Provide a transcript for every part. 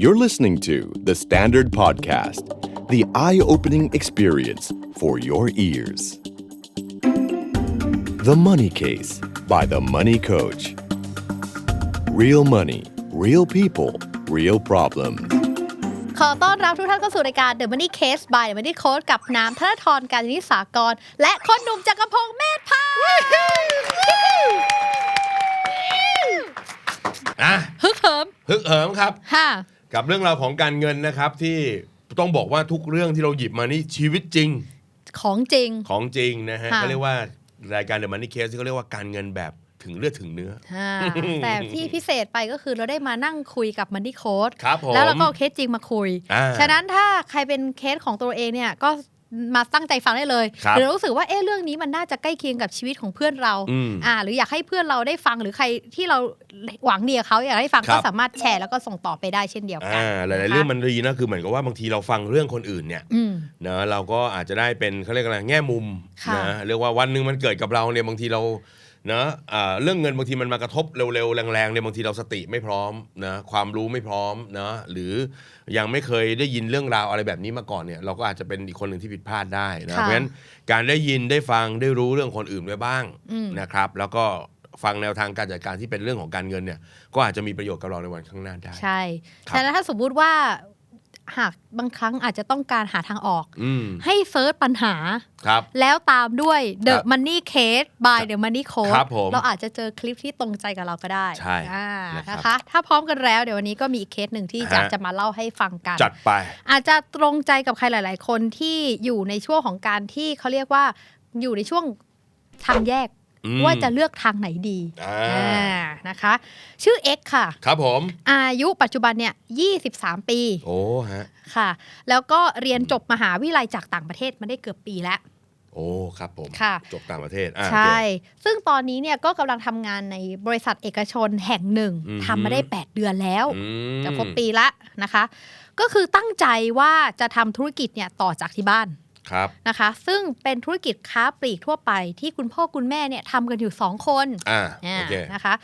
You're listening to The Standard Podcast, the eye opening experience for your ears. The Money Case by The Money Coach. Real money, real people, real problems. ขอต้อนรับทุกท่านเข้าสู่รายการ The Money Case by The Money Coach กับน้ำธนทรการนิสากร และคนหนุ่มจักรพงศ์เมธพาอะฮึกเหิมฮึกเหิมครับค่ะ กับเรื่องราวของการเงินนะครับที่ต้องบอกว่าทุกเรื่องที่เราหยิบมานี่ชีวิตจริงของจริงของจริงนะฮะค่ะก็เรียกว่ารายการ The Money Case ที่เขาเรียกว่าการเงินแบบถึงเลือดถึงเนื้อ อ่าแต่ที่พิเศษไปก็คือเราได้มานั่งคุยกับมันนี่โค้ดครับผม แล้วเราก็เอาเคสจริงมาคุย อ่า ฉะนั้นถ้าใครเป็นเคสของตัวเองเนี่ยก็ มาตั้งใจฟังได้เลยครับหรือรู้สึกว่าเอ๊ะเรื่องนี้มันน่าจะใกล้เคียงกับชีวิตของเพื่อนเราอืมอ่า หรืออยากให้เพื่อนเราได้ฟังหรือใครที่เราหวังดีกับเขาอยากให้ฟังครัก็บสามารถแชร์แล้วก็ส่งต่อไปได้เช่นเดียวกัอ่าหลายๆเรื่องมันดีนะคือเหมือนกับว่าบางทีเราฟังเรื่องคนอื่นเนี่ยอืมนะเราก็อาจจะได้เป็นเขาเรียกอะไรแง่มุมค่ะนะเรียกว่าวันหนึ่งมันเกิดกับเราเนี่ยบางทีเรา นะอ่าเรื่องเงินบางทีมันมากระทบเร็วๆแรงๆเนี่ยบางทีเราสติไม่พร้อมนะความรู้ไม่พร้อมนะหรือยังไม่เคยได้ยินเรื่องราวอะไรแบบนี้มาก่อนเนี่ยเราก็อาจจะเป็นอีกคนหนึ่งที่ผิดพลาดได้นะค่ะเพราะฉะนั้นการได้ยินได้ฟังได้รู้เรื่องคนอื่นไว้บ้างอืมนะครับ แล้วก็ฟังแนวทางการจัดการที่เป็นเรื่องของการเงินเนี่ยก็อาจจะมีประโยชน์กับเราในวันข้างหน้าได้ ใช่ครับฉะนั้นถ้าสมมุติว่า หากบางครั้งอาจจะต้องการหาทางออกอืมให้เซิร์ชปัญหาครับแล้วตามด้วย The ครับ Money Case by The Money Coach ครับผมเราอาจจะเจอคลิปที่ตรงใจกับเราก็ได้ใช่อ่านะครับนะคะ ถ้าพร้อมกันแล้วเดี๋ยววันนี้ก็มีอีกเคสหนึ่งที่ฮะอยากจะมาเล่าให้ฟังกัน จัดไป อาจจะตรงใจกับใครหลาย ๆ คนที่อยู่ในช่วงของการที่เขาเรียกว่าอยู่ในช่วงทางแยกอืม ว่าจะเลือกทางไหนดีอ่าอ่านะคะ ชื่อ X ค่ะ ครับผม อายุปัจจุบันเนี่ย23 ปี โอ้ฮะ ค่ะ แล้วก็เรียนจบมหาวิทยาลัยจากต่างประเทศมาได้เกือบปีแล้ว โอ้ ครับผม ค่ะ จบต่างประเทศอ่าใช่โอเคซึ่งตอนนี้เนี่ยก็กำลังทำงานในบริษัทเอกชนแห่งหนึ่งอือฮึทำมาได้ 8 เดือนแล้วอืมจะครบปีละนะคะ ก็คือตั้งใจว่าจะทำธุรกิจเนี่ยต่อจากที่บ้าน ครับนะคะ ซึ่งเป็นธุรกิจค้าปลีกทั่วไปที่คุณพ่อคุณแม่เนี่ยทำกันอยู่ 2 คนอ่าอ่าโอเคนะคะ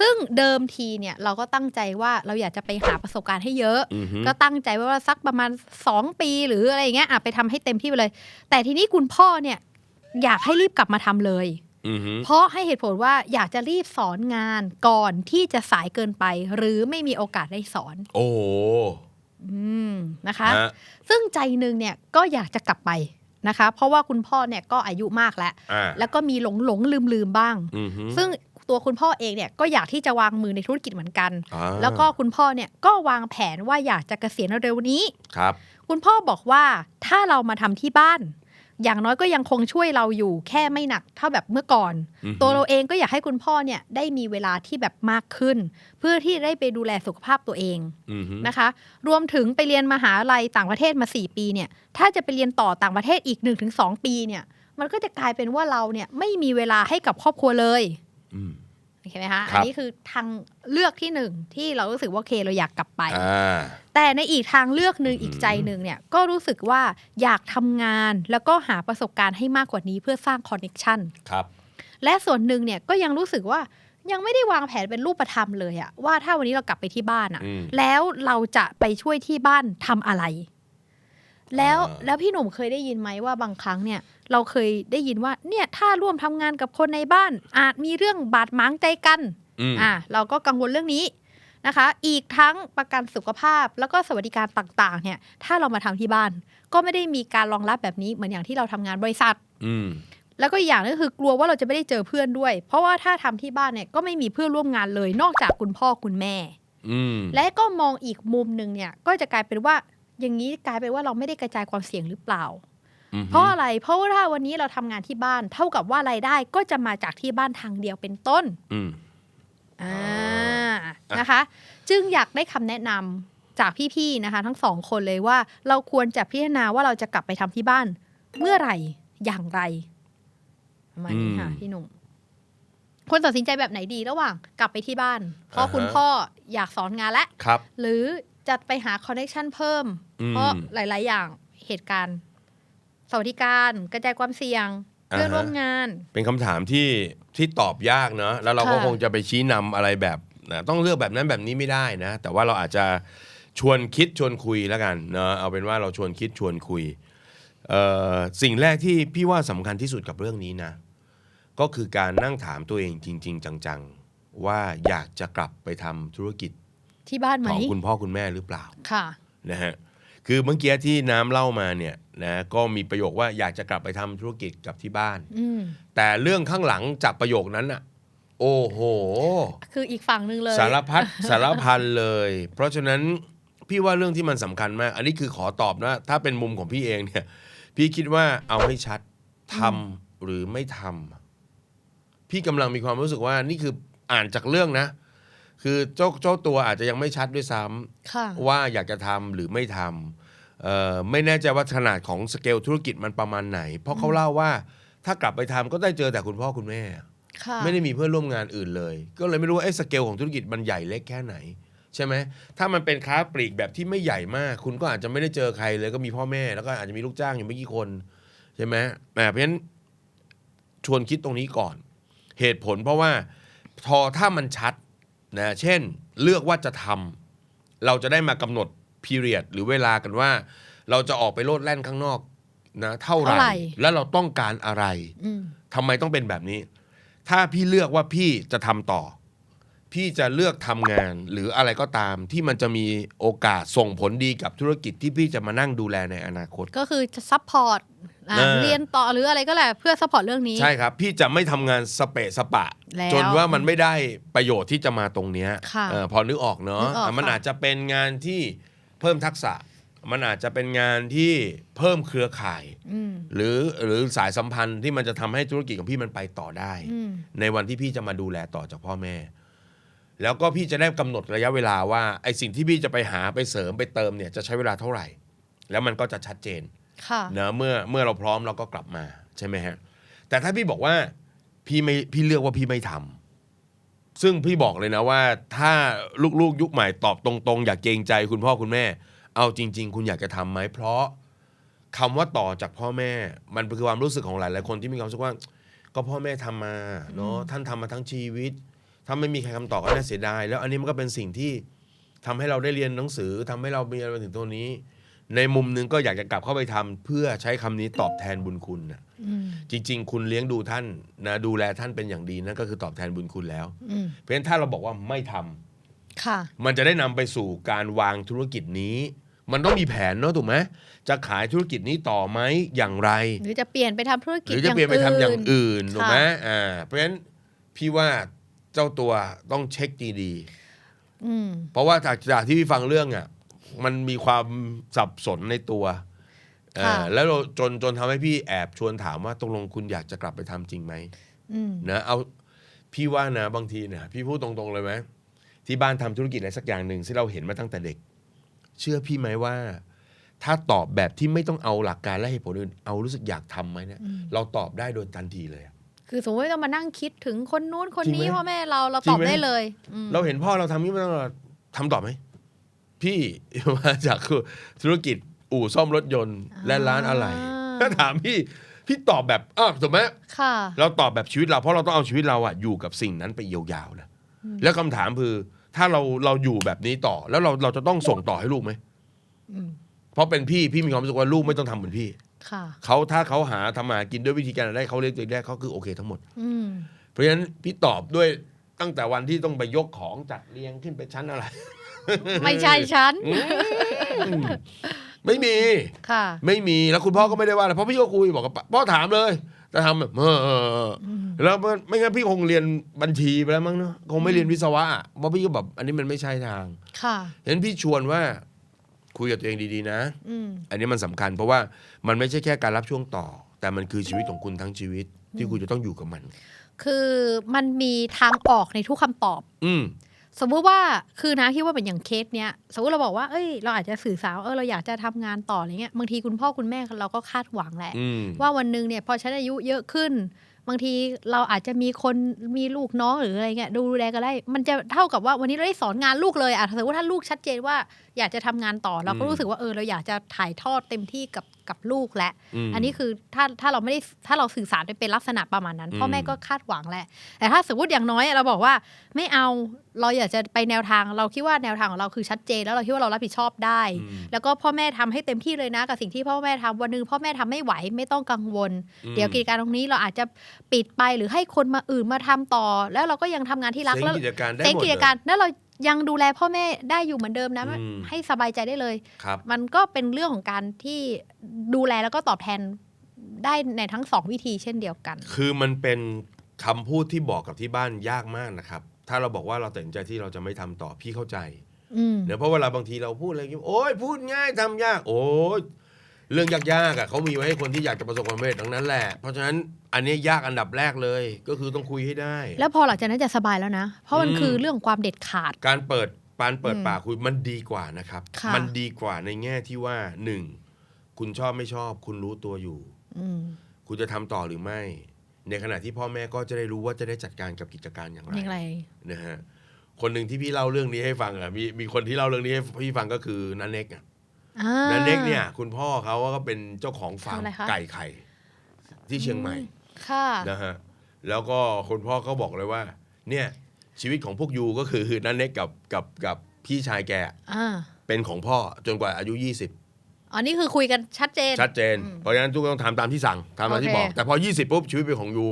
ซึ่งเดิมทีเนี่ยเราก็ตั้งใจว่าเราอยากจะไปหาประสบการณ์ให้เยอะอือฮึก็ตั้งใจไว้ว่าสักประมาณ 2 ปีหรืออะไรอย่างเงี้ยอะไปทำให้เต็มที่ไปเลย แต่ทีนี้คุณพ่อเนี่ยอยากให้รีบกลับมาทำเลยอือฮึเพราะให้เหตุผลว่าอยากจะรีบสอนงานก่อนที่จะสายเกินไป หรือไม่มีโอกาสได้สอน โอ้โหอืม นะคะฮะซึ่งใจหนึ่งเนี่ยก็อยากจะกลับไปนะคะ เพราะว่าคุณพ่อเนี่ยก็อายุมากแล้วอ่าแล้วก็มีหลงหลงลืมลืมๆบ้างอือฮึซึ่งตัวคุณพ่อเองเนี่ยก็อยากที่จะวางมือในธุรกิจเหมือนกันอ่าแล้วก็คุณพ่อเนี่ยก็วางแผนว่าอยากจะเกษียณเร็วๆนี้ครับ คุณพ่อบอกว่าถ้าเรามาทำที่บ้าน อย่างน้อยก็ยังคงช่วยเราอยู่แค่ไม่หนักเท่าแบบเมื่อก่อนอือฮึตัวเราเองก็อยากให้คุณพ่อเนี่ยได้มีเวลาที่แบบมากขึ้น เพื่อที่ได้ไปดูแลสุขภาพตัวเองอือฮึนะคะ รวมถึงไปเรียนมหาลัยต่างประเทศมา 4 ปีเนี่ยถ้าจะไปเรียนต่อต่างประเทศอีก 1-2 ปีเนี่ยมันก็จะกลายเป็นว่าเราเนี่ยไม่มีเวลาให้กับครอบครัวเลย อืมโอเคไหมคะคอัรันบนี้คือทางเลือกที่หนึ่งที่เรารู้สึกว่าโอเคเราอยากกลับไปอ่าแต่ในอีกทางเลือกหนึ่งอืมอีกใจหนึ่งเนี่ยก็รู้สึกว่าอยากทำงานแล้วก็หาประสบการณ์ให้มากกว่านี้เพื่อสร้างคอนเน็ชันครับและส่วนหนึ่งเนี่ยก็ยังรู้สึกว่ายังไม่ได้วางแผนเป็นรูปธรรมเลยอะว่าถ้าวันนี้เรากลับไปที่บ้านอะอืมแล้วเราจะไปช่วยที่บ้านทำอะไร แล้วอ่าแล้วพี่หนุ่มเคยได้ยินไหมว่าบางครั้งเนี่ย เราเคยได้ยินว่าเนี่ยถ้าร่วมทำงานกับคนในบ้าน อาจมีเรื่องบาดหมางใจกันอืมอะเราก็กังวลเรื่องนี้นะคะ อีกทั้งประกันสุขภาพแล้วก็สวัสดิการต่างๆ เนี่ย ถ้าเรามาทำที่บ้าน ก็ไม่ได้มีการรองรับแบบนี้เหมือนอย่างที่เราทำงานบริษัท อืมแล้วก็อีกอย่างนึงก็คือกลัวว่าเราจะไม่ได้เจอเพื่อนด้วย เพราะว่าถ้าทำที่บ้านเนี่ยก็ไม่มีเพื่อนร่วมงานเลย นอกจากคุณพ่อคุณแม่อืมและก็มองอีกมุมหนึ่งเนี่ย ก็จะกลายเป็นว่า อย่างนี้กลายเป็นว่าเราไม่ได้กระจายความเสี่ยงหรือเปล่าอือฮึเพราะอะไรเพราะว่าถ้าวันนี้เราทำงานที่บ้าน เท่ากับว่ารายได้ก็จะมาจากที่บ้านทางเดียวเป็นต้นอืมอ่าอะนะคะ จึงอยากได้คำแนะนำจากพี่ๆนะคะ ทั้งสองคนเลยว่า เราควรจะพิจารณาว่าเราจะกลับไปทำที่บ้าน เมื่อไหร่อย่างไรประมาณนี้ค่ะพี่หนุ่มควรตัดสินใจแบบไหนดีระหว่าง กลับไปที่บ้าน เพราะคุณพ่ออยากสอนงานแล้วครับหรือ จะไปหาคอนเนคชันเพิ่มอืมเพราะหลาย ๆ อย่างเหตุการณ์สวัสดิการกระจายความเสี่ยงเพื่อนอ่าฮะร่วมงาน เป็นคำถามที่ที่ตอบยากเนอะแล้วเราก็ค่ะคงจะไปชี้นำอะไรแบบนะต้องเลือกแบบนั้นแบบนี้ไม่ได้นะ แต่ว่าเราอาจจะชวนคิดชวนคุยแล้วกันเนาะเอาเป็นว่าเราชวนคิดชวนคุยเอ่อสิ่งแรกที่พี่ว่าสำคัญที่สุดกับเรื่องนี้นะ ก็คือการนั่งถามตัวเองจริง ๆ จัง ๆ ว่าอยากจะกลับไปทำธุรกิจ ที่บ้านไหมของคุณพ่อคุณแม่หรือเปล่าค่ะนะฮะคือเมื่อกี้ที่น้ำเล่ามาเนี่ยนะก็มีประโยคว่าอยากจะกลับไปทำธุรกิจกับที่บ้านอืมแต่เรื่องข้างหลังจากประโยคนั้นอะโอ้โห คืออีกฝั่งหนึ่งเลย สารพัดสารพันเลย เพราะฉะนั้นพี่ว่าเรื่องที่มันสำคัญมาก อันนี้คือขอตอบนะ ถ้าเป็นมุมของพี่เองเนี่ย พี่คิดว่าเอาให้ชัดทำหรือไม่ทำพี่กำลังมีความรู้สึกว่านี่คืออ่านจากเรื่องนะ คือเจ้าเจ้าตัวอาจจะยังไม่ชัดด้วยซ้ำค่ะว่าอยากจะทำหรือไม่ทำเอ่อไม่แน่ใจว่าขนาดของสเกลธุรกิจมันประมาณไหน เพราะเขาเล่าว่าถ้ากลับไปทำก็ได้เจอแต่คุณพ่อคุณแม่ ค่ะไม่ได้มีเพื่อนร่วมงานอื่นเลย ก็เลยไม่รู้ว่าไอ้สเกลของธุรกิจมันใหญ่เล็กแค่ไหน ใช่ไหมถ้ามันเป็นค้าปลีกแบบที่ไม่ใหญ่มาก คุณก็อาจจะไม่ได้เจอใครเลยก็มีพ่อแม่แล้วก็อาจจะมีลูกจ้างอยู่ไม่กี่คนใช่ไหมอ่าเพราะฉะนั้นชวนคิดตรงนี้ก่อน เหตุผลเพราะว่าพอถ้ามันชัด นะเช่นเลือกว่าจะทำเราจะได้มากำหนด period หรือเวลากันว่า เราจะออกไปโลดแล่นข้างนอกนะเท่าไหเท่าไหร่ร่แล้วเราต้องการอะไรอืมทำไมต้องเป็นแบบนี้ ถ้าพี่เลือกว่าพี่จะทำต่อ พี่จะเลือกทำงานหรืออะไรก็ตามที่มันจะมีโอกาสส่งผลดีกับธุรกิจที่พี่จะมานั่งดูแลในอนาคต ก็คือจะซัพพอร์ตอะเออ เรียนต่อหรืออะไรก็แหละเพื่อซัพพอร์ตเรื่องนี้ ใช่ครับ พี่จะไม่ทำงานสเปะสปะ แล้วจนว่ามันไม่ได้ประโยชน์ที่จะมาตรงเนี้ยค่ะเออพอนึกออกเนาะนึกออกอะมันค่ะ อาจจะเป็นงานที่เพิ่มทักษะ มันอาจจะเป็นงานที่เพิ่มเครือข่าย อืมหรือหรือสายสัมพันธ์ที่มันจะทำให้ธุรกิจของพี่มันไปต่อได้ อืม ในวันที่พี่จะมาดูแลต่อจากพ่อแม่ แล้วก็พี่จะได้กำหนดระยะเวลาว่าไอ้สิ่งที่พี่จะไปหาไปเสริมไปเติมเนี่ยจะใช้เวลาเท่าไหร่ แล้วมันก็จะชัดเจนค่ะ เนะเมื่อเมื่อเราพร้อมเราก็กลับมาใช่ไหมฮะแต่ถ้าพี่บอกว่าพี่ไม่พี่เลือกว่าพี่ไม่ทำซึ่งพี่บอกเลยนะว่า ถ้าลูกๆ ยุคใหม่ตอบตรงๆ อยากเกรงใจคุณพ่อคุณแม่ เอาจริง ๆ คุณอยากจะทำไหมเพราะคำว่าต่อจากพ่อแม่ มันคือความรู้สึกของหลายๆคนที่มีความรู้สึกว่า ก็พ่อแม่ทำมาเนาะท่านทำมาทั้งชีวิต ถ้าไม่มีใครคำตอบก็น่าเสียดาย แล้วอันนี้มันก็เป็นสิ่งที่ทำให้เราได้เรียนหนังสือทำให้เรามีอะไรมาถึงตัวนี้ ในมุมหนึงก็อยากจะกลับเข้าไปทำเพื่อใช้คำนี้ตอบแทนบุญคุณนะอืมจริง ๆ คุณเลี้ยงดูท่านนะดูแลท่านเป็นอย่างดีนั่นก็คือตอบแทนบุญคุณแล้วอืมเพราะฉะนั้นถ้าเราบอกว่าไม่ทำค่ะ มันจะได้นำไปสู่การวางธุรกิจนี้มันต้องมีแผนเนาะถูกไหมจะขายธุรกิจนี้ต่อไหมอย่างไร หรือจะเปลี่ยนไปทำธุรหกิจรือจะเปลี่ยนไปทำอย่างอื่นค่ะถูกไหมอ่าเพราะฉะนั้นพี่ว่า เจ้าตัวต้องเช็คดีๆอืมเพราะว่าจากจากที่พี่ฟังเรื่องอะมันมีความสับสนในตัวเออค่ะ แล้วเราจนจนทำให้พี่แอบชวนถามว่าตกลงคุณอยากจะกลับไปทำจริงไหม อืม นะเอาพี่ว่านะบางทีเนี่ยพี่พูดตรงๆเลยไหมที่บ้านทำธุรกิจอะไรสักอย่างหนึ่งที่เราเห็นมาตั้งแต่เด็ก เชื่อพี่ไหมว่า ถ้าตอบแบบที่ไม่ต้องเอาหลักการและเหตุผลอื่นเอารู้สึกอยากทำไหมเนี่ย อืม เราตอบได้โดยทันทีเลยอะ คือสมมติไม่ต้องมานั่งคิดถึงคนนู้นคนจริงไหมนี้พ่อแม่เราเราจริตงอบไหม ได้เลยอืมเราเห็นพ่อเราทำนี่มาตลอดทำต่อไหม พี่ มาจากธุรกิจอู่ซ่อมรถยนต์และร้านอะไร ถ้าถามพี่ พี่ตอบแบบอ้าวถูกไหมค่ะ เราตอบแบบชีวิตเราเพราะเราต้องเอาชีวิตเราอะอยู่กับสิ่งนั้นไปยาวๆนะแล้วคำถามคือ ถ้าเราเราอยู่แบบนี้ต่อ แล้วเราเราจะต้องส่งต่อให้ลูกไหมอืมเพราะเป็นพี่พี่มีความรู้สึกว่าลูกไม่ต้องทำเหมือนพี่ค่ะ เขาถ้าเขาหาทำมาหากินด้วยวิธีการอะไรเขาเลี้ยงตัวเองได้เขาคือโอเคทั้งหมด อืมเพราะฉะนั้นพี่ตอบด้วยตั้งแต่วันที่ต้องไปยกของจัดเรียงขึ้นไปชั้นอะไร ไม่ใช่ฉันไม่มี ค่ะ ไม่มีแล้วคุณพ่อก็ไม่ได้ว่าอะไรเพราะพี่ก็คุยบอกกับพ่อถามเลยแต่ทำแบบเออเออเอออแล้วมันไม่งั้นพี่คงเรียนบัญชีไปแล้วมั้งเนาะคงไม่เรียนวิศวะอะเพราะพี่ก็แบบอันนี้มันไม่ใช่ทางค่ะ เห็นพี่ชวนว่า คุยกับตัวเองดีๆนะอืมอันนี้มันสำคัญเพราะว่ามันไม่ใช่แค่การรับช่วงต่อ แต่มันคือชีวิตของคุณทั้งชีวิต ที่คุณจะต้องอยู่กับมัน คือมันมีทางออกในทุกคำตอบ อืมสมมุติว่าคือนะคิดว่าเป็นอย่างเคสเนี้ยสมมติเราบอกว่าเอ้ยเราอาจจะสื่อสารว่าเออเราอยากจะทำงานต่ออะไรเงี้ยบางทีคุณพ่อคุณแม่เราก็คาดหวังแหละอืมว่าวันหนึ่งเนี่ยพอฉันอายุเยอะขึ้น บางทีเราอาจจะมีคนมีลูกน้องหรืออะไรเงี้ยดูแลกันได้ มันจะเท่ากับว่าวันนี้เราได้สอนงานลูกเลยอะสมมติว่าถ้าลูกชัดเจนว่าอยากจะทำงานต่อเราก็อืมรู้สึกว่าเออเราอยากจะถ่ายทอดเต็มที่กับ กับลูกและมอันนี้คือถ้าถ้าเราไม่ได้ถ้าเราสื่อสารไปเป็นลักษณะประมาณนั้น พ่อแม่อืมก็คาดหวังแหละ แต่ถ้าสมมติอย่างน้อยเราบอกว่าไม่เอาเราอยากจะไปแนวทางเราคิดว่าแนวทางของเราคือชัดเจน แล้วเราคิดว่าเรารับผิดชอบได้อืมแล้วก็พ่อแม่ทำให้เต็มที่เลยนะกับสิ่งที่พ่อแม่ทำวันหนึงพ่อแม่ทำไม่ไหวไม่ต้องกังวลอืมเดี๋ยวกิจการตรงนี้เราอาจจะปิดไปหรือให้คนมาอื่นมาทำต่อ แล้วเราก็ยังทำงานที่รักเซ้งแล้วกิจการได้เซ็งหมดกิจการแล้วเรา ยังดูแลพ่อแม่ได้อยู่เหมือนเดิมนะ อืม ให้สบายใจได้เลย ครับ มันก็เป็นเรื่องของการที่ดูแลแล้วก็ตอบแทนได้ในทั้งสองวิธีเช่นเดียวกัน คือมันเป็นคำพูดที่บอกกับที่บ้านยากมากนะครับ ถ้าเราบอกว่าเราตัดสินใจที่เราจะไม่ทำต่อพี่เข้าใจอืมเดี๋ยวเพราะเวลาบางทีเราพูดอะไรอย่างงี้โอ้ยพูดง่ายทำยาก โอ้ย เรื่องยากๆอะเขามีไว้ให้คนที่อยากจะประสบความสำเร็จทั้งนั้นแหละ เพราะฉะนั้นอันนี้ยากอันดับแรกเลยก็คือต้องคุยให้ได้ แล้วพอหลังจากนั้นจะสบายแล้วนะ เพราะมันอืมคือเรื่องของความเด็ดขาด การเปิดปานเปิดอืมปากคุยมันดีกว่านะครับ ค่ะ มันดีกว่าในแง่ที่ว่าหนึ่งคุณชอบไม่ชอบ คุณรู้ตัวอยู่ อืมคุณจะทำต่อหรือไม่ ในขณะที่พ่อแม่ก็จะได้รู้ว่าจะได้จัดการกับกิจการอย่างไรอย่างไรนะฮะคนหนึ่งที่พี่เล่าเรื่องนี้ให้ฟังอะมีมีคนที่เล่าเรื่องนี้ให้พี่ฟังก็คือนันเน็กอะอ่า นันเน็กเนี่ย คุณพ่อเขาก็เป็นเจ้าของฟาร์มทำอะไรคะ ไก่ไข่ ที่เชียงใหม่ค่ะ นะฮะแล้วก็คุณพ่อเขาบอกเลยว่า เนี่ยชีวิตของพวกยูก็คือนันเน็กกับกับกับพี่ชายแกอ่า เป็นของพ่อจนกว่าอายุ 20อันนี้คือคุยกันชัดเจน ชัดเจนอืมเพราะฉะนั้นทุกคนต้องทำตามที่สั่งทำตามที่โอเคบอกแต่พอ 20 ปุ๊บ ชีวิตเป็นของยู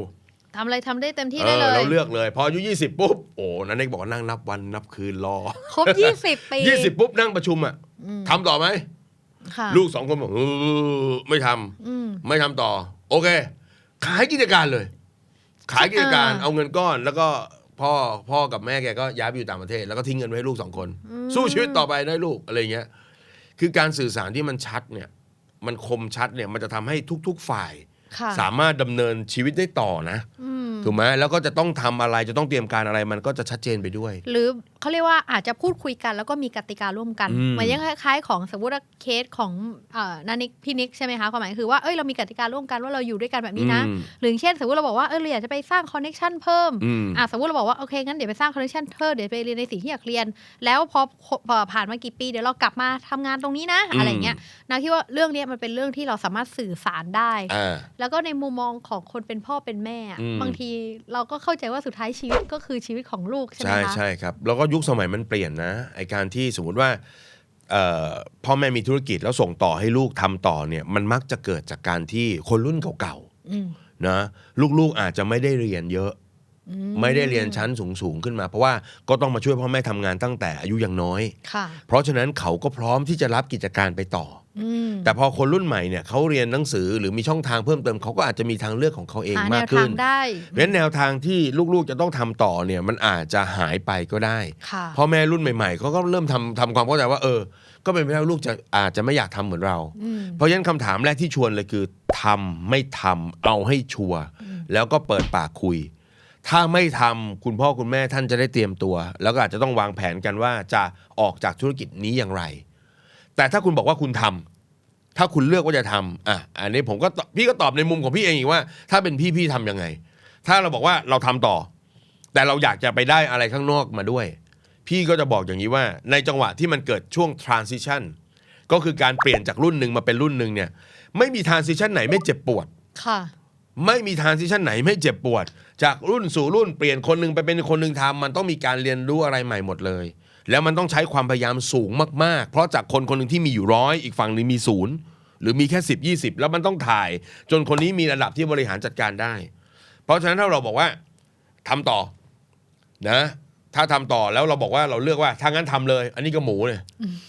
ทำอะไรทำได้เต็มที่เอได้อเลยเราเลือกเลย พออายุ 20 ปุ๊บ โอ้นันเน็กบอกว่านั่งนับวันนับคืนรอ ครบยี่สิบปี 20 ปุ๊บนั่งประชุมอะอืมทำต่อไหมค่ะ ลูกสองคนบอกเออไม่ทำอืมไม่ทำต่อ โอเค ขายกิจการเลย ขายกิจการอ่าเอาเงินก้อน แล้วก็พ่อพ่อกับแม่แกก็ย้ายไปอยู่ต่างประเทศ แล้วก็ทิ้งเงินไว้ให้ลูกสองคน สู้ชีวิตต่อไปได้ลูกอะไรเงี้ย คือการสื่อสารที่มันชัดเนี่ย มันคมชัดเนี่ย มันจะทำให้ทุก ๆ ฝ่ายค่ะสามารถดำเนินชีวิตได้ต่อนะอืมถูกไหมแล้วก็จะต้องทำอะไรจะต้องเตรียมการอะไรมันก็จะชัดเจนไปด้วย หรือ เขาเรียกว่าอาจจะพูดคุยกันแล้วก็มีกติการ่วมกันอืมเหมือนยังคล้ายๆ ของสมมติว่าเคสของเอ่อนานิกพี่นิกใช่ไหมคะความหมายคือว่าเอ้ยเรามีกติการร่วมกันว่าเราอยู่ด้วยกันแบบนี้นะอืมหรืออย่างเช่น สมมติเราบอกว่าเออเราอยากจะไปสร้างคอนเน็ชันเพิ่มอืมอะสมมติเราบอกว่าโอเคงั้นเดี๋ยวไปสร้างคอนเนคชันเพิ่มเดี๋ยวไปเรียนในสิ่งที่อยากเรียน แล้วพอพอผ่านมากี่ปีเดี๋ยวเรากลับมาทำงานตรงนี้นะอืมอะไรเงี้ยนาคิดว่าเรื่องเนี้ยมันเป็นเรื่องที่เราสามารถสื่อสารได้อ่าแล้วก็ในมุมมองของคนเป็นพ่อเป็นแม่อะอืมบางทีเราก็เข้าใจว่าสุดท้ายชีวิตก็คือชีวิตของลูกใช่ไหมใช่คะใช่ครับแล้วก็ยุคสมัยมันเปลี่ยนนะไอการที่สมมติว่าเอ่อพ่อแม่มีธุรกิจแล้วส่งต่อให้ลูกทำต่อเนี่ยมันมักจะเกิดจากการที่คนรุ่นเก่าอืมๆนะลูกๆอาจจะไม่ได้เรียนเยอะอืไม่ได้เรียนชั้นสูงๆขึ้นมา เพราะว่าก็ต้องมาช่วยพ่อแม่ทำงานตั้งแต่อายุยังน้อยค่ะเพราะฉะนั้นเขาก็พร้อมที่จะรับกิจการไปต่ออืม แต่พอคนรุ่นใหม่เนี่ยเขาเรียนหนังสือหรือมีช่องทางเพิ่มเติมเขาก็อาจจะมีทางเลือกของเขาเองหาแนมากวขึ้ทานงได้เพราะฉะนั้นแนวทางที่ลูกๆจะต้องทำต่อเนี่ยมันอาจจะหายไปก็ได้ค่ะพ่อแม่รุ่นใหม่ๆเขาก็เริ่มทำทำความเข้าใจว่าเออ ก็เป็นไปได้ว่าลูกจะอาจจะไม่อยากทำเหมือนเราอืมเพราะฉะนั้นคำถามแรกที่ชวนเลยคือทำไม่ทำเอาให้ชัวร์แล้วก็เปิดปากคุย ถ้าไม่ทำคุณพ่อคุณแม่ท่านจะได้เตรียมตัว แล้วก็อาจจะต้องวางแผนกันว่าจะออกจากธุรกิจนี้อย่างไร แต่ถ้าคุณบอกว่าคุณทำถ้าคุณเลือกว่าจะทำอะอันนี้ผมก็ตพี่ก็ตอบในมุมของพี่เองอีกว่า ถ้าเป็นพี่พี่ทำยังไง ถ้าเราบอกว่าเราทำต่อ แต่เราอยากจะไปได้อะไรข้างนอกมาด้วย พี่ก็จะบอกอย่างนี้ว่า ในจังหวะที่มันเกิดช่วง transition ก็คือการเปลี่ยนจากรุ่นหนึ่งมาเป็นรุ่นหนึ่งเนี่ย ไม่มี transition ไหนไม่เจ็บปวดค่ะไม่มี transition ไหนไม่เจ็บปวด จากรุ่นสู่รุ่นเปลี่ยนคนหนึ่งไปเป็นคนหนึ่งทำมันต้องมีการเรียนรู้อะไรใหม่หมดเลย แล้วมันต้องใช้ความพยายามสูงมากๆ เพราะจากคนคนหนึ่งที่มีอยู่ร้อยอีกฝั่งหนึ่งมีศูนย์หรือมีแค่10 20แล้วมันต้องถ่าย จนคนนี้มีระดับที่บริหารจัดการได้ เพราะฉะนั้นถ้าเราบอกว่าทำต่อนะ ถ้าทำต่อแล้วเราบอกว่าเราเลือกว่าถ้างั้นทำเลย อันนี้ก็หมูเลย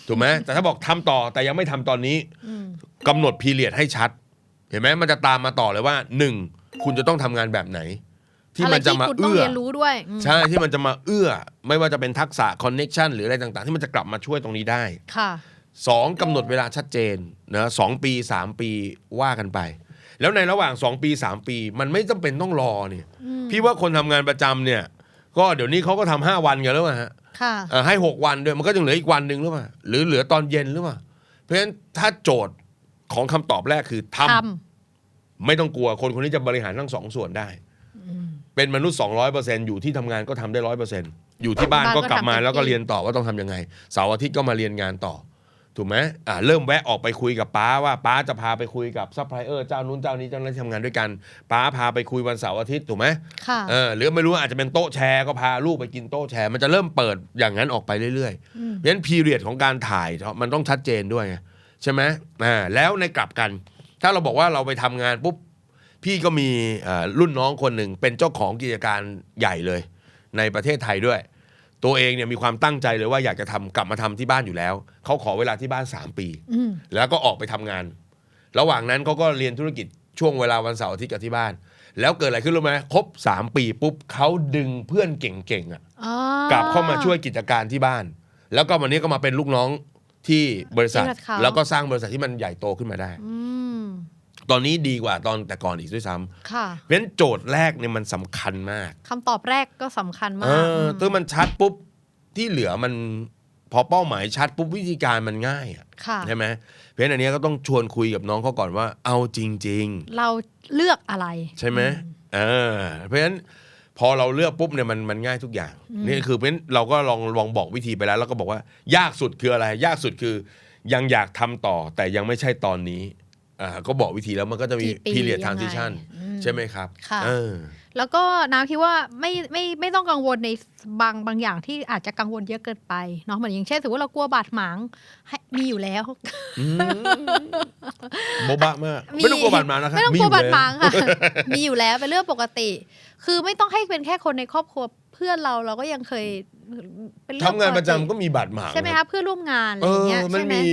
ถูกไหมแต่ถ้าบอกทำต่อแต่ยังไม่ทำตอนนี้อืมกำหนดพีเรียดให้ชัด เห็นไหมมันจะตามมาต่อเลยว่าหนึ่งคุณจะต้องทำงานแบบไหน ที่มันจะมาไรที่คุณต้องเอื้อเรียนรู้ด้วยอืมใช่ที่มันจะมาเอื้อ ไม่ว่าจะเป็นทักษะคอนเน็ชันหรืออะไรต่างๆ ที่มันจะกลับมาช่วยตรงนี้ได้ค่ะสองกำหนดเวลาชัดเจนนะสองปีสามปีว่ากันไป แล้วในระหว่างสองปีสามปี มันไม่จำเป็นต้องรอเนี่ย พี่ว่าคนทำงานประจำเนี่ย ก็เดี๋ยวนี้เขาก็ทำห้าวันกันแล้วอะฮะค่ะเอ่อให้หกวันด้วยมันก็ยังเหลืออีกวันหนึ่งหรือเปล่าหรือเหลือตอนเย็นหรือเปล่าเพราะฉะนั้นถ้าโจทย์ของคำตอบแรกคือทำทไม่ต้องกลัวคนคนนี้จะบริหารทั้งสองส่วนได้ำ เป็นมนุษย์ 200%อยู่ที่ทำงานก็ทำได้ร้อยเปอร์เซ็นต์อยู่ที่บ้านก็กลับมาแล้วก็เรียนต่อว่าต้องทำยังไงเสาร์อาทิตย์ก็มาเรียนงานต่อ ถูกไหมอ่าเริ่มแวะออกไปคุยกับป้าว่าป้าจะพาไปคุยกับซัพพลายเออร์เจ้านู้นเจ้านี้เจ้านั้นที่ทำงานด้วยกันป้าพาไปคุยวันเสาร์อาทิตย์ถูกไหมค่ะ เออหรือไม่รู้อาจจะเป็นโต๊ะแชร์ก็พาลูกไปกินโต๊ะแชร์มันจะเริ่มเปิดอย่างนั้นออกไปเรื่อยๆ อืม เพราะฉะนั้นพีเรียดของการถ่ายมันต้องชัดเจนด้วยไงใช่ไหมอ่าแล้วในกลับกัน ถ้าเราบอกว่าเราไปทำงานปุ๊บ พี่ก็มีเอ่อรุ่นน้องคนหนึ่งเป็นเจ้าของกิจการใหญ่เลย ในประเทศไทยด้วย ตัวเองเนี่ยมีความตั้งใจเลยว่าอยากจะทำกลับมาทำที่บ้านอยู่แล้ว เขาขอเวลาที่บ้าน 3 ปีอืมแล้วก็ออกไปทำงาน ระหว่างนั้นเขาก็เรียนธุรกิจช่วงเวลาวันเสาร์อาทิตย์กับที่บ้าน แล้วเกิดอะไรขึ้นรู้ไหมครบ 3 ปีปุ๊บเขาดึงเพื่อนเก่งๆอะอ๋อกลับเข้ามาช่วยกิจการที่บ้าน แล้วก็วันนี้ก็มาเป็นลูกน้องที่บริษัทที่บริษัทเขาแล้วก็สร้างบริษัทที่มันใหญ่โตขึ้นมาได้อืม ตอนนี้ดีกว่าตอนแต่ก่อนอีกด้วยซ้ำค่ะ เพราะฉะนั้นโจทย์แรกเนี่ยมันสำคัญมากคำตอบแรกก็สำคัญเอมากอถ้ามันชัดปุ๊บที่เหลือมันพอเป้าหมายชัดปุ๊บวิธีการมันง่ายอะค่ะ ใช่ไหมเพราะฉะนั้นอันเนี้ยก็ต้องชวนคุยกับน้องเขาก่อนว่าเอาจริงเราเลือกอะไรๆใช่ไหมเออเพราะฉะนั้นพอเราเลือกปุ๊บเนี่ยมันมันง่ายทุกอย่าง นี่คือเพราะฉะนั้นเราก็ลองลองบอกวิธีไปแล้ว แล้วก็บอกว่ายากสุดคืออะไร ยากสุดคือ ยังอยากทำต่อแต่ยังไม่ใช่ตอนนี้ อ่าก็บอกวิธีแล้วมันก็จะมีกี่ปี period ยังไง transition อืม ใช่ไหมครับค่ะ เออ แล้วก็น้ำคิดว่าไม่ไม่ไม่ต้องกังวลในบางบางอย่างที่อาจจะกังวลเยอะเกินไปเนาะเหมือนอย่างเช่นสมมติเรากลัวบาดหมางให้มีอยู่แล้ว อืมโบบะมากมีไม่ต้องกลัวบาดหมางนะครับไม่ต้องกลัวบาดหมางอยู่แค่ะ มีอยู่แล้วเป็นเรื่องปกติ คือไม่ต้องให้เป็นแค่คนในครอบครัวเพื่อนเราเราก็ยังเคย เป็นล้วเรื่องทำงานประจำปก็มีบาดหมางใช่ไหมคะเพื่อนร่วมงานอะไรเออย่างอเงี้ยมันใช่ไหมมี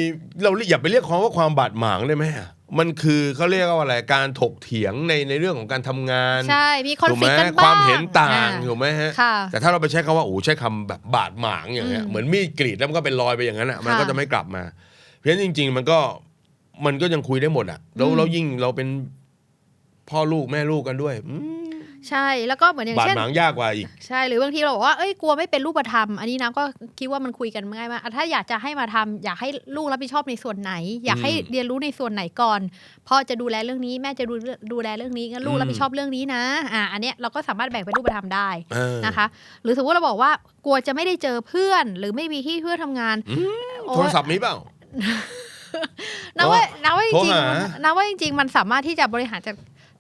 เราอย่าไปเรียกความว่าความบาดหมางได้ไหมอะมันคือเขาเรียกว่าอะไรการถกเถียงในในเรื่องของการทำงานใช่มีคอนถูกฟ ไหม lict กันคบ้างวามเห็นต่างอ่ถูกไหมฮะ ค่ะ แต่ถ้าเราไปใช้คำว่าโอ้ใช้คำแบบบาดหมางอย่างเงี้ยอืมเหมือนมีดกรีดแล้วมันก็เป็นรอยไปอย่างนั้นอะมันค่ะก็จะไม่กลับมา เพราะฉะนั้นจริง ๆ มันก็มันก็ยังคุยได้หมดอะแล้วอืม แล้วยิ่งเราเป็นพ่อลูกแม่ลูกกันด้วยอืม ใช่แล้วก็เหมือนอย่างบาดเช่น หมางยากกว่าอีก ใช่หรือบางทีเราบอกว่าเอ้ยกลัวไม่เป็นรูปธรรม อันนี้น้ำก็คิดว่ามันคุยกันง่ายมากอะถ้าอยากจะให้มาทำอยากให้ลูกรับผิดชอบในส่วนไหน อยากให้อืมเรียนรู้ในส่วนไหนก่อนพ่อจะดูแลเรื่องนี้แม่จะดูดูแลเรื่องนี้งั้นลูกอืมรับผิดชอบเรื่องนี้นะอ่าอันเนี้ยเราก็สามารถแบ่งเป็นรูปธรรมได้เออนะคะ หรือสมมติเราบอกว่ากลัวจะไม่ได้เจอเพื่อน หรือไม่มีที่เพื่อนทำงานอืมโอ๊ยโทรศัพท์มีเปล่า นะว่านะว่าจโทรริงหาๆนะว่าจริง ๆ มันสามารถที่จะบริหารจัด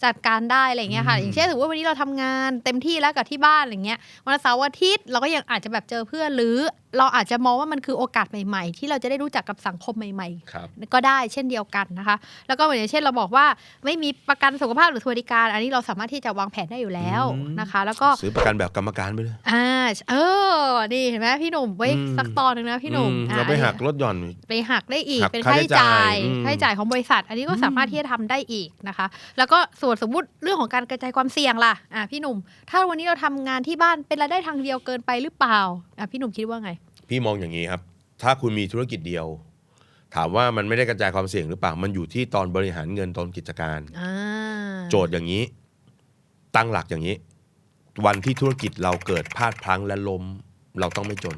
จัดการได้อะไรอย่างเงี้ยค่ะอืมอย่างเช่นสมมติว่าวันนี้เราทำงานเต็มที่แล้วกับที่บ้านอะไรเงี้ยวันเสาร์อาทิตย์เราก็ยังอาจจะแบบเจอเพื่อนหรือเราอาจจะมองว่ามันคือโอกาสใหม่ๆ ที่เราจะได้รู้จักกับสังคมใหม่ครับๆก็ได้เช่นเดียวกันนะคะ แล้วก็เหมือนอย่างเช่นเราบอกว่าไม่มีประกันสุขภาพหรือสวัสดิการ อันนี้เราสามารถที่จะวางแผนได้อยู่แล้วอืมนะคะ แล้วก็ซื้อประกันแบบกรรมการไปเลยอ่า เออนี่เห็นไหมพี่หนุ่มไว้อืมสักตอนหนึ่งนะพี่หนุ่มอือะเราไปอันนี้หักลดหย่อน ไปหักได้อีกหักเป็นค่าค่าใช้ใช้จ่ายจ่ายอืมค่าใช้จ่ายของบริษัท อันนี้ก็สามารถที่จะทำได้อีกนะคะ แล้วก็ส่วนสมมุติเรื่องของการกระจายความเสี่ยงล่ะอะพี่หนุ่ม ถ้าวันนี้เราทำงานที่บ้านเป็นรายได้ทางเดียวเกินไปหรือเปล่าอะพี่หนุ่มคิดว่าไง พี่มองอย่างนี้ครับ ถ้าคุณมีธุรกิจเดียวถามว่ามันไม่ได้กระจายความเสี่ยงหรือเปล่า มันอยู่ที่ตอนบริหารเงินตอนกิจการอ่าโจทย์อย่างนี้ ตั้งหลักอย่างนี้ วันที่ธุรกิจเราเกิดพลาดพลั้งและล้มเราต้องไม่จน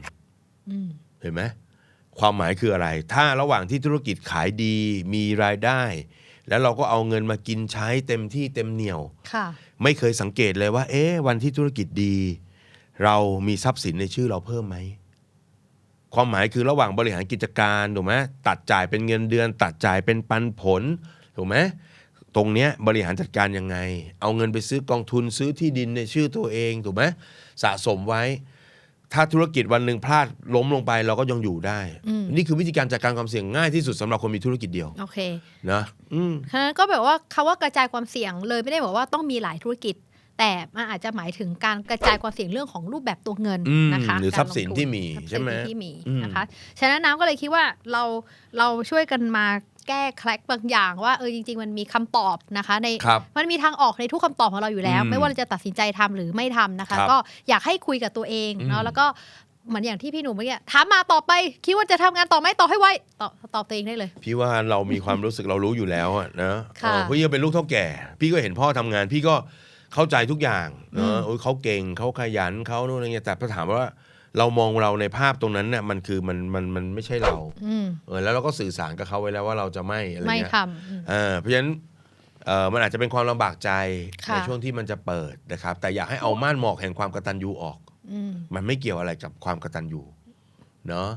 อืมเห็นไหมความหมายคืออะไร ถ้าระหว่างที่ธุรกิจขายดีมีรายได้ แล้วเราก็เอาเงินมากินใช้เต็มที่เต็มเหนียวค่ะไม่เคยสังเกตเลยว่า เอ๊ะวันที่ธุรกิจดี เรามีทรัพย์สินในชื่อเราเพิ่มไหมความหมายคือระหว่างบริหารกิจการถูกไหมตัดจ่ายเป็นเงินเดือน ตัดจ่ายเป็นปันผลถูกไหม ตรงเนี้ยบริหารจัดการยังไง เอาเงินไปซื้อกองทุนซื้อที่ดินในชื่อตัวเองถูกไหมสะสมไว้ ถ้าธุรกิจวันหนึ่งพลาดล้มลงไปเราก็ยังอยู่ได้ อืม นี่คือวิธีการจัดการความเสี่ยงง่ายที่สุดสำหรับคนมีธุรกิจเดียวโอเคนะอืม ฉะนั้นก็แบบว่าคำว่ากระจายความเสี่ยงเลยไม่ได้บอกว่าต้องมีหลายธุรกิจ แต่มันอาจจะหมายถึงการกระจายความเสี่ยงเรื่องของรูปแบบตัวเงินอืมนะคะหรือทรัพย์สินกาลงทุที่มีทรัพย์สินใช่ไหมที่มีอืม นะคะฉะนั้นน้ำก็เลยคิดว่าเราเราช่วยกันมา แก้แคลกบางอย่างว่าเออจริง ๆ มันมีคำตอบนะคะในครับมันมีทางออกในทุกคำตอบของเราอยู่แล้วอืมไม่ว่าเราจะตัดสินใจทำหรือไม่ทำนะคะครับก็อยากให้คุยกับตัวเองอืเนาะมแล้วก็เหมือนอย่างที่พี่หนุ่มเมื่อกี้ถามมาต่อไป คิดว่าจะทำงานต่อไหมต่อให้ไวตอบตอบตัวเองได้เลย พี่ว่าเรามีความรู้สึกเรารู้อยู่แล้วอะนะค่ะเออพี่ก็เป็นลูกเท่าแก่ พี่ก็เห็นพ่อทำงาน พี่ก็เข้าใจทุกอย่างเนอือะมโอ้ยเขาเก่งเขาขยันเขาโน่นอะไรเงี้ยแต่ถ้าถามว่า เรามองเราในภาพตรงนั้นเนี่ยมันคือมันมันมันไม่ใช่เราอืมเออแล้วเราก็สื่อสารกับเขาไว้แล้วว่าเราจะไม่อะไรไม่เงี้ยทำอืมเออเพราะฉะนั้นเอ่อมันอาจจะเป็นความลำบากใจค่ะในช่วงที่มันจะเปิดนะครับ แต่อยากให้เอาม่านหมอกแห่งความกตัญญูออกอืมมันไม่เกี่ยวอะไรกับความกตัญญูเนาะ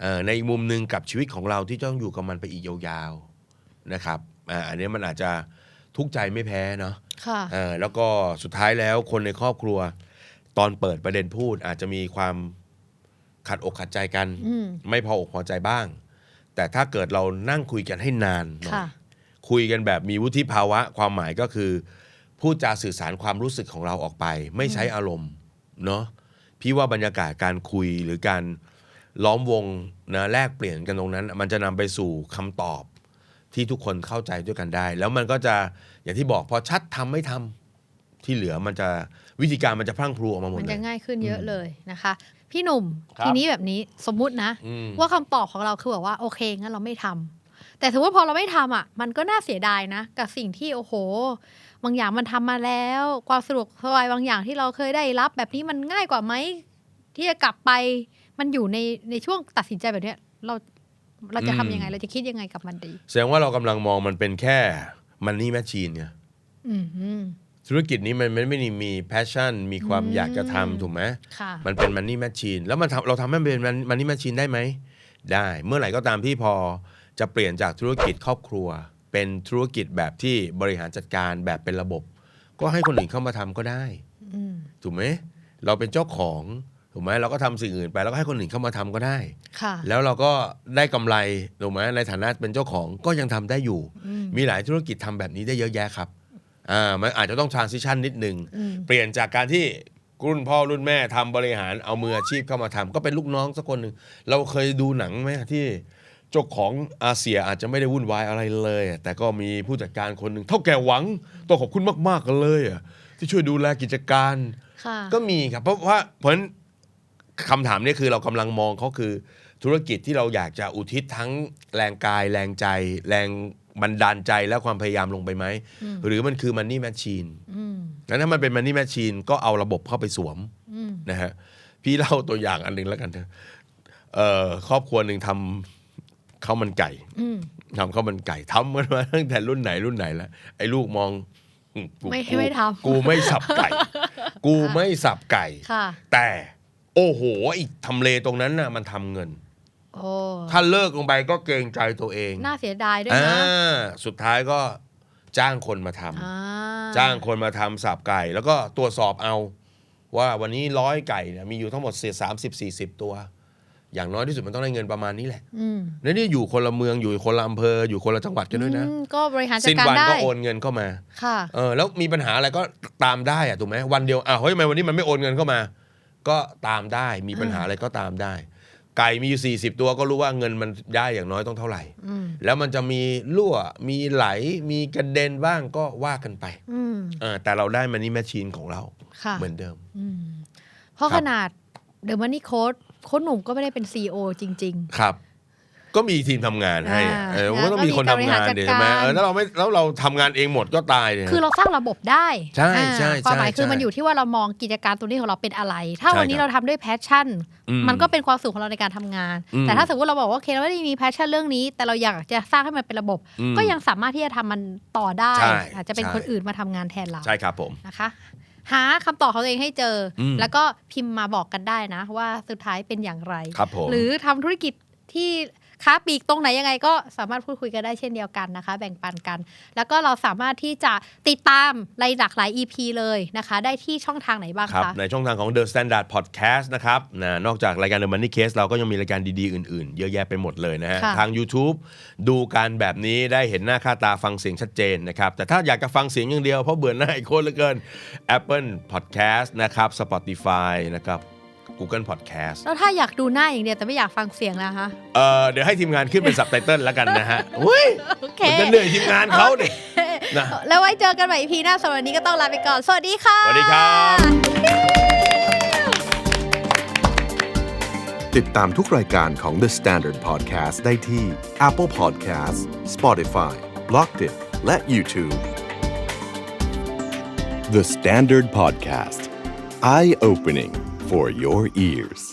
เอ่อในอีกมุมหนึ่งกับชีวิตของเราที่ต้องอยู่กับมันไปอีกยาวๆนะครับอ่าอันนี้มันอาจจะทุกข์ใจไม่แพ้เนาะค่ะเอ่อแล้วก็สุดท้ายแล้วคนในครอบครัว ตอนเปิดประเด็นพูดอาจจะมีความ ขัดอกขัดใจกันอืมไม่พออกพอใจบ้าง แต่ถ้าเกิดเรานั่งคุยกันให้นานหน่อยค่ะคุยกันแบบมีวุฒิภาวะความหมายก็คือพูดจาสื่อสารความรู้สึกของเราออกไป ไม่ใช้อารมณ์เนาะพี่ว่าบรรยากาศการคุยหรือการล้อมวงนะแลกเปลี่ยนกันตรงนั้น มันจะนำไปสู่คำตอบที่ทุกคนเข้าใจด้วยกันได้ แล้วมันก็จะอย่างที่บอกพอชัดทำไม่ทำที่เหลือมันจะวิธีการมันจะพรั่งพรูออกมาหมดมันเลจะยง่ายขึ้นเยอะเลยนะคะ พี่หนุ่มครับ ทีนี้แบบนี้สมมุตินะ อืมว่าคำตอบของเราคือแบบว่าโอเคงั้นเราไม่ทำแต่ถือว่าพอเราไม่ทำอะ มันก็น่าเสียดายนะ กับสิ่งที่โอ้โห บางอย่างมันทำมาแล้ว ความสะดวกสบายบางอย่างที่เราเคยได้รับ แบบนี้มันง่ายกว่าไหมที่จะกลับไป มันอยู่ในในช่วงตัดสินใจแบบเนี้ย เราเราจะทำยังไง เราจะคิดยังไงกับมันดี แสดงว่าเรากำลังมองมันเป็นแค่มันนี่แมชชีนเนี่ยอืมอืม ธุรกิจนี้มันไม่ได้มีแพชชั่น มีความอืมอยากจะทำถูกไหมค่ะมันเป็นมันนี่แมชชีนแล้วมันทำเราทำให้มันเป็นมันนี่แมชชีนได้ไหม ได้เมื่อไหร่ก็ตามที่พอจะเปลี่ยนจากธุรกิจครอบครัว เป็นธุรกิจแบบที่บริหารจัดการแบบเป็นระบบ ก็ให้คนอื่นเข้ามาทำก็ได้อืมถูกไหมเราเป็นเจ้าของถูกไหมเราก็ทำสิ่งอื่นไปแล้วก็ให้คนอื่นเข้ามาทำก็ได้ค่ะแล้วเราก็ได้กำไรถูกไหมในฐานะเป็นเจ้าของก็ยังทำได้อยู่อืมมีหลายธุรกิจทำแบบนี้ได้เยอะแยะครับ อ่ามันอาจจะต้อง transition นิดนึงอืมเปลี่ยนจากการที่รุ่นพ่อรุ่นแม่ทำบริหารเอามืออาชีพเข้ามาทำก็เป็นลูกน้องสักคนหนึ่งเราเคยดูหนังไหมที่เจ้าของอาเซียอาจจะไม่ได้วุ่นวายอะไรเลย แต่ก็มีผู้จัดการคนหนึ่งเท่าแก่หวังต้องขอบคุณมากๆกันเลยอะที่ช่วยดูแลกิจการค่ะก็มีครับเพราะว่าเพราะฉะนั้นคำถามเนี้คือเรากำลังมองเขาคือธุรกิจที่เราอยากจะอุทิศทั้งแรงกายแรงใจแรง บันดาลใจและความพยายามลงไปไหมอืมหรือมันคือมันนี่แมชชีนอืมแล้วถ้ามันเป็นมันนี่แมชชีนก็เอาระบบเข้าไปสวมอืมนะฮะพี่เล่าตัวอย่างอันหนึ่งแล้วกันเถอะเอ่อครอบครัวหนึ่งทำข้าวมันไก่อืมทำข้าวมันไก่ทำกันมาตั้งแต่รุ่นไหนรุ่นไหนแล้วไอ้ลูกมองอืกูไม่กูไม่ทำกูไม่สับไก่ กูไม่สับไก่ค่ะแต่ โอ้โหไอีกทำเลตรงนั้นน่ะ มันทำเงิน โอ้ถ้าเลิกลงไปก็เกรงใจตัวเองน่าเสียดายด้วยอ่านะสุดท้ายก็จ้างคนมาทำอ่าจ้างคนมาทำสับไก่ แล้วก็ตรวจสอบเอา ว่าวันนี้ร้อยไก่เนี่ยมีอยู่ทั้งหมดเสียสามสิบสี่สิบตัว อย่างน้อยที่สุดมันต้องได้เงินประมาณนี้แหละอืมแล้วนี่อยู่คนละเมืองอยู่คนละอำเภออยู่คนละจังหวัดกันด้วยนะอืมก็บริหารจัดสิ้นการวันได้ก็โอนเงินเข้ามา ค่ะ เออแล้วมีปัญหาอะไรก็ตามได้อะถูกไหมวันเดียวอ้าวเฮ้ยทำไมวันนี้มันไม่โอนเงินเข้ามา ก็ตามได้มีปัญหาอะไรก็ตามได้ ไก่มีอยู่ 40 ตัวก็รู้ว่าเงินมันได้อย่างน้อยต้องเท่าไหร่ อืมแล้วมันจะมีรั่วมีไหลมีกระเด็นบ้างก็ว่ากันไปอืมเออแต่เราได้มันนี่แมชชีนของเราค่ะเหมือนเดิม อืมเพราะครับ ขนาดเดอะมันนี่โค้ดโค้ดหนุ่มก็ไม่ได้เป็นซีอจริง ครับ ก็มีทีมทำงานให้อะอ่าเออมันก็ต้องมีคนทำงานเดี๋ยวใช่ไหมแล้วก็มีการบริหารจัดการเออแล้วเราไม่แล้วเราทำงานเองหมดก็ตายเลยๆคือเราสร้างระบบได้ใช่อ่าใช่ความหมายใช่คือใช่มันอยู่ที่ว่าเรามองกิจการตัวนี้ของเราเป็นอะไร ถ้าใช่วันนี้ครับเราทำด้วยแพชชั่น อืมมันก็เป็นความสุขของเราในการทำงาน อืมแต่ถ้าสมมติเราบอกว่าโอเคเราไม่ได้มีแพชชั่นเรื่องนี้ แต่เราอยากจะสร้างให้มันเป็นระบบ อืมก็ยังสามารถที่จะทำมันต่อได้ ใช่อาจจะเป็นใช่ คนอื่นมาทำงานแทนเรา ใช่ครับผม นะคะ หาคำตอบของตัวเองให้เจออม แล้วก็พิมพ์มาบอกกันได้นะ ว่าสุดท้ายเป็นอย่างไร ครับผม หรือทำธุรกิจที่ ค้าปลีกตรงไหนยังไงก็สามารถพูดคุยกันได้เช่นเดียวกันนะคะ แบ่งปันกัน แล้วก็เราสามารถที่จะติดตามรายหลากหลาย EP เลยนะคะ ได้ที่ช่องทางไหนบ้างครับคะ ในช่องทางของ The Standard Podcast นะครับนะนอกจากรายการ The Money Case เราก็ยังมีรายการดีๆ อื่นๆ เยอะแยะไปหมดเลยนะฮะค่ะทาง YouTube ดูการแบบนี้ได้เห็นหน้าค่าตาฟังเสียงชัดเจนนะครับ แต่ถ้าอยากจะฟังเสียงอย่างเดียวเพราะเบื่อหน้าอีกคนเหลือเกิน Apple Podcast นะครับ Spotify นะครับ Google Podcast แล้วถ้าอยากดูหน้าอย่างเดียวแต่ไม่อยากฟังเสียงนะคะเอ่อเดี๋ยวให้ทีมงานขึ้นเป็นสับไตเติลแล้วกันนะฮะอุ้ยโอเคมันจะเหนื่อยทีมงานเขาดินะแล้วไว้เจอกันใหม่ EP หน้าสำหรับวันนี้ก็ต้องลาไปก่อน สวัสดีค่ะ สวัสดีครับ ติดตามทุกรายการของ The Standard Podcast ได้ที่ Apple Podcast Spotify b l o g d i t และ YouTube The Standard Podcast Eye Opening for your ears